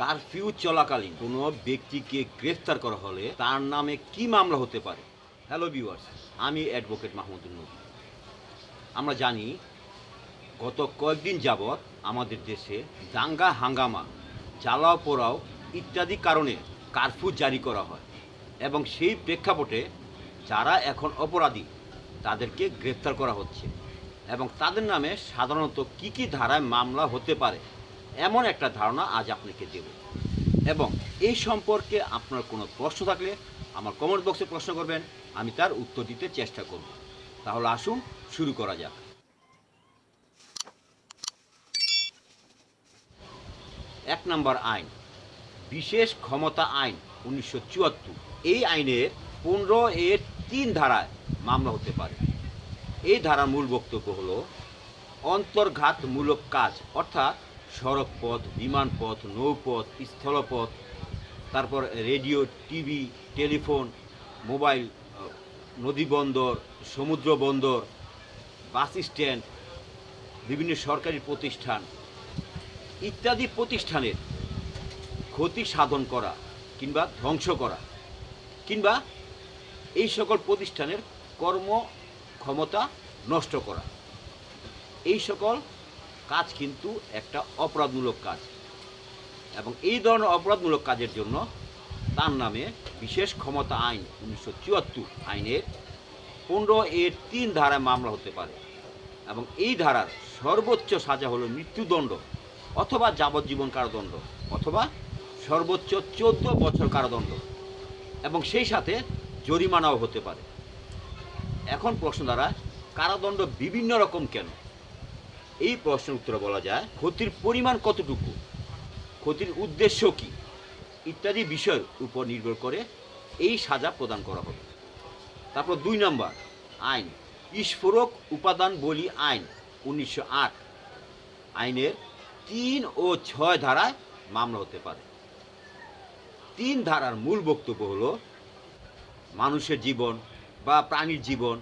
Curfew চলাকালীন কোনো ব্যক্তিকে গ্রেফতার করা হলে তার নামে কি মামলা হতে পারে? হ্যালো ভিউয়ার্স আমি অ্যাডভোকেট মাহমুদুল নবী। আমরা জানি, গত কয়েকদিন যাবৎ আমাদের দেশে দাঙ্গা, হাঙ্গামা, জ্বালাও পোড়াও ইত্যাদি কারণে কারফিউ জারি করা হয় এবং সেই প্রেক্ষাপটে যারা এখন অপরাধী, তাদেরকে গ্রেফতার করা হচ্ছে এবং তাদের নামে সাধারণত কি কি ধারায় মামলা হতে পারে এমন একটা ধারণা আজ আপনাকে দেব। এবং এই সম্পর্কে আপনার কোনো প্রশ্ন থাকলে আমার কমেন্ট বক্সে প্রশ্ন করবেন, আমি তার উত্তর দিতে চেষ্টা করব। তাহলে আসুন, শুরু করা যাক। এক নম্বর আইন, বিশেষ ক্ষমতা আইন উনিশশো চুয়াত্তর। এই আইনের পনেরো এর তিন ধারায় মামলা হতে পারে। এই ধারার মূল বক্তব্য হলো, অন্তর্ঘাতমূলক কাজ, অর্থাৎ সড়কপথ বিমানপথ নৌপথ স্থলপথ তারপর রেডিও টিভি টেলিফোন মোবাইল আহ, নদীবন্দর সমুদ্র বন্দর বাস স্ট্যান্ড বিভিন্ন সরকারি প্রতিষ্ঠান ইত্যাদি প্রতিষ্ঠানের ক্ষতি সাধন করা কিংবা ধ্বংস করা কিংবা এই সকল প্রতিষ্ঠানের কর্ম ক্ষমতা নষ্ট করা। এই সকল কাজ কিন্তু একটা অপরাধমূলক কাজ। এবং এই ধরনের অপরাধমূলক কাজের জন্য তার নামে বিশেষ ক্ষমতা আইন উনিশশো চুয়াত্তর আইনের পনেরো এর তিন ধারায় মামলা হতে পারে। এবং এই ধারার সর্বোচ্চ সাজা হলো মৃত্যুদণ্ড অথবা যাবজ্জীবন কারাদণ্ড অথবা সর্বোচ্চ চোদ্দ বছর কারাদণ্ড। এবং সেই সাথে জরিমানাও হতে পারে। এখন প্রশ্ন দ্বারা কারাদণ্ড বিভিন্ন রকম কেন? এই প্রশ্নের উত্তরে বলা যায়, ক্ষতির পরিমাণ কতটুকু? ক্ষতির উদ্দেশ্য কি? ইত্যাদি বিষয়ের উপর নির্ভর করে এই সাজা প্রদান করা হবে। তারপর দুই নম্বর, আইন। বিস্ফোরক উপাদান বলি আইন, উনিশশো আট। আইনের তিন ও ছয় ধারায় মামলা হতে পারে। তিন ধারার মূল বক্তব্য হলো, মানুষের জীবন বা প্রাণীর জীবন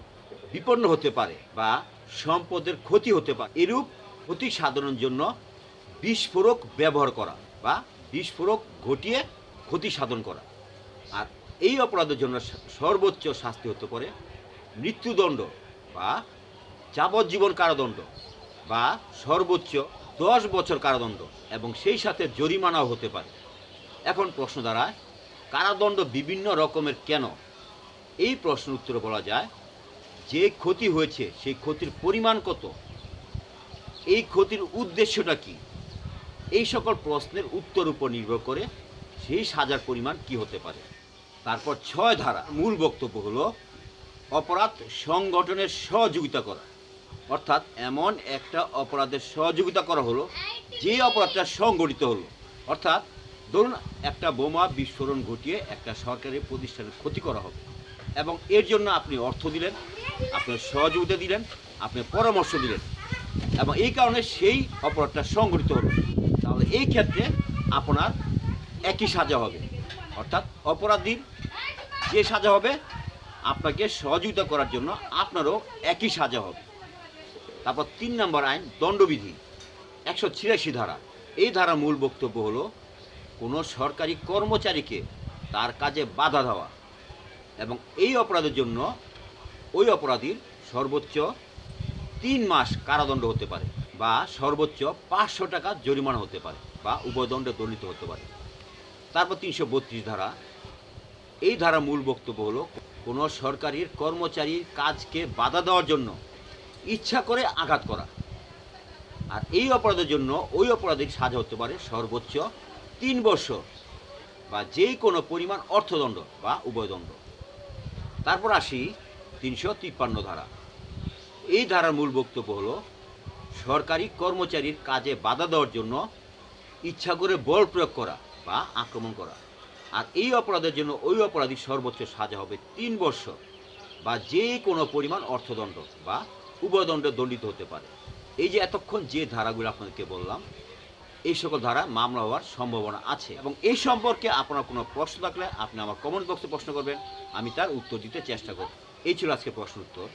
বিপন্ন হতে পারে বা সম্পদের ক্ষতি হতে পারে। এরূপ ক্ষতি সাধনের জন্য বিস্ফোরক ব্যবহার করা বা বিস্ফোরক ঘটিয়ে ক্ষতি সাধন করা। আর এই অপরাধের জন্য সর্বোচ্চ শাস্তি হতে পারে মৃত্যুদণ্ড বা যাবজ্জীবন কারাদণ্ড বা সর্বোচ্চ দশ বছর কারাদণ্ড এবং সেই সাথে জরিমানাও হতে পারে। এখন প্রশ্ন দাঁড়ায়, কারাদণ্ড বিভিন্ন রকমের কেন? এই প্রশ্ন উত্তরে বলা যায় যে ক্ষতি হয়েছে, সেই ক্ষতির পরিমাণ কত? এই ক্ষতির উদ্দেশ্যটা কি? এই সকল প্রশ্নের উত্তর উপর নির্ভর করে সেই সাজার পরিমাণ কি হতে পারে। তারপর ছয় ধারা, মূল বক্তব্য হলো অপরাধ সংগঠনের সহযোগিতা করা। অর্থাৎ এমন একটা অপরাধের সহযোগিতা করা হলো, যে অপরাধটা সংগঠিত হলো। অর্থাৎ ধরুন একটা বোমা বিস্ফোরণ ঘটিয়ে একটা সরকারি প্রতিষ্ঠানের ক্ষতি করা হবে এবং এর জন্য আপনি অর্থ দিলেন আপনি সহযোগিতা দিলেন আপনি পরামর্শ দিলেন, এবং এই কারণে সেই অপরাধটা সংগঠিত হলো। তাহলে এই ক্ষেত্রে আপনার একই সাজা হবে। অর্থাৎ অপরাধীর যে সাজা হবে, আপনাকে সহযোগিতা করার জন্য আপনারও একই সাজা হবে। তারপর তিন নম্বর আইন, দণ্ডবিধি, একশো ছিয়াশি ধারা। এই ধারার মূল বক্তব্য হলো, কোনো সরকারি কর্মচারীকে তার কাজে বাধা দেওয়া। এবং এই অপরাধের জন্য ওই অপরাধীর সর্বোচ্চ তিন মাস কারাদণ্ড হতে পারে বা সর্বোচ্চ পাঁচশো টাকা জরিমানা হতে পারে বা উভয়দণ্ডে দণ্ডিত হতে পারে। তারপর তিনশো বত্রিশ ধারা। এই ধারা মূল বক্তব্য হলো, কোনো সরকারির কর্মচারীর কাজকে বাধা দেওয়ার জন্য ইচ্ছা করে আঘাত করা। আর এই অপরাধের জন্য ওই অপরাধীর সাজা হতে পারে সর্বোচ্চ তিন বছর বা যে কোনো পরিমাণ অর্থদণ্ড বা উভয়দণ্ড। তারপর আসি তিনশো তিপ্পান্ন ধারা। এই ধারার মূল বক্তব্য হলো, সরকারি কর্মচারীর কাজে বাধা দেওয়ার জন্য ইচ্ছা করে বল প্রয়োগ করা বা আক্রমণ করা। আর এই অপরাধের জন্য ওই অপরাধী সর্বোচ্চ সাজা হবে তিন বছর বা যে কোনো পরিমাণ অর্থদণ্ড বা উভয়দণ্ডে দণ্ডিত হতে পারে। এই যে এতক্ষণ যে ধারাগুলো আপনাদেরকে বললাম, এই সকল ধারা মামলা হওয়ার সম্ভাবনা আছে এবং এই সম্পর্কে আপনার কোনো প্রশ্ন থাকলে আপনি আমার কমেন্ট বক্সে প্রশ্ন করবেন, আমি তার উত্তর দিতে চেষ্টা করব। এই ছিল আজকে প্রশ্ন উত্তর।